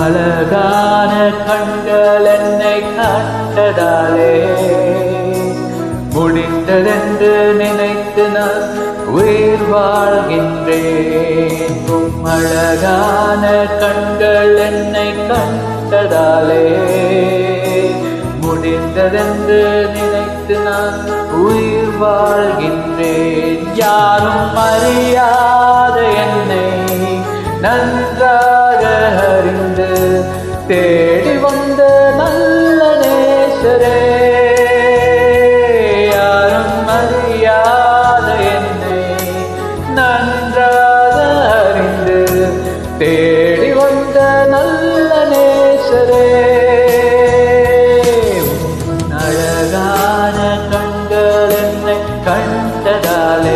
அழகான கண்கள் என்னை கண்டதாலே. முடிந்ததென்று நினைத்து நான் உயிர் வாழ்கின்றேன். அழகான கண்கள் என்னை கண்டதாலே. முடிந்ததென்று நினைத்து நான் உயிர் வாழ்கின்றேன். யாரும் அறியா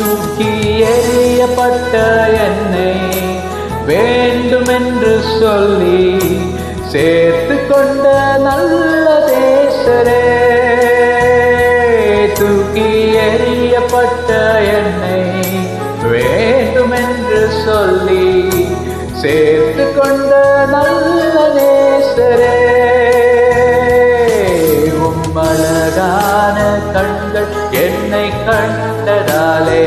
தூக்கி எறியப்பட்ட என்னை வேண்டுமென்று சொல்லி சேர்த்து கொண்ட நல்ல தேசரே. தூக்கி எறியப்பட்ட என்னை வேண்டுமென்று சொல்லி சேர்த்து கொண்ட நல்ல நேசரே உம்மழகான கண்கள் என்னை கண்டதாலே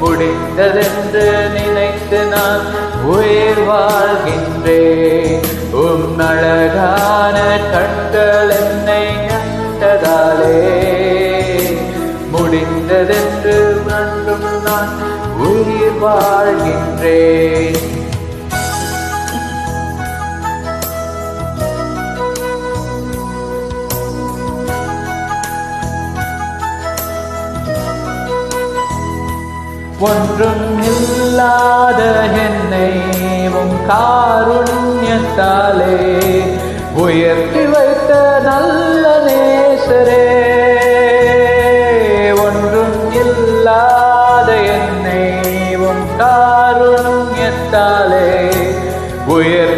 முடிந்ததென்று நினைத்து நான் உயிர் வாழ்கின்றேன். உம் அழகான கண்கள் என்னை கண்டதாலே முடிந்ததென்று மீண்டும் நான் உயிர் வாழ்கின்றேன். ஒன்றும் இல்லாத என்னை உன் காருண்யத்தாலே உயர்த்தி வைத்த நல்ல நேசரே. ஒன்றும் இல்லாத என்னை உன் காருண்யத்தாலே உயர்த்தி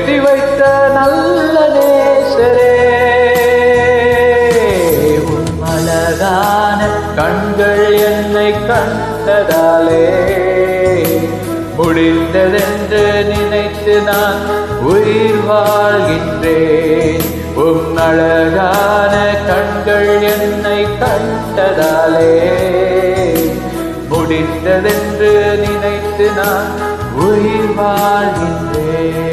கண்டதாலே முடிந்ததென்று நினைத்து நான் உயிர் வாழ்கின்றேன். உன் அழகான கண்கள் என்னை கண்டதாலே. முடிந்ததென்று நினைத்து நான் உயிர் வாழ்கின்றேன்.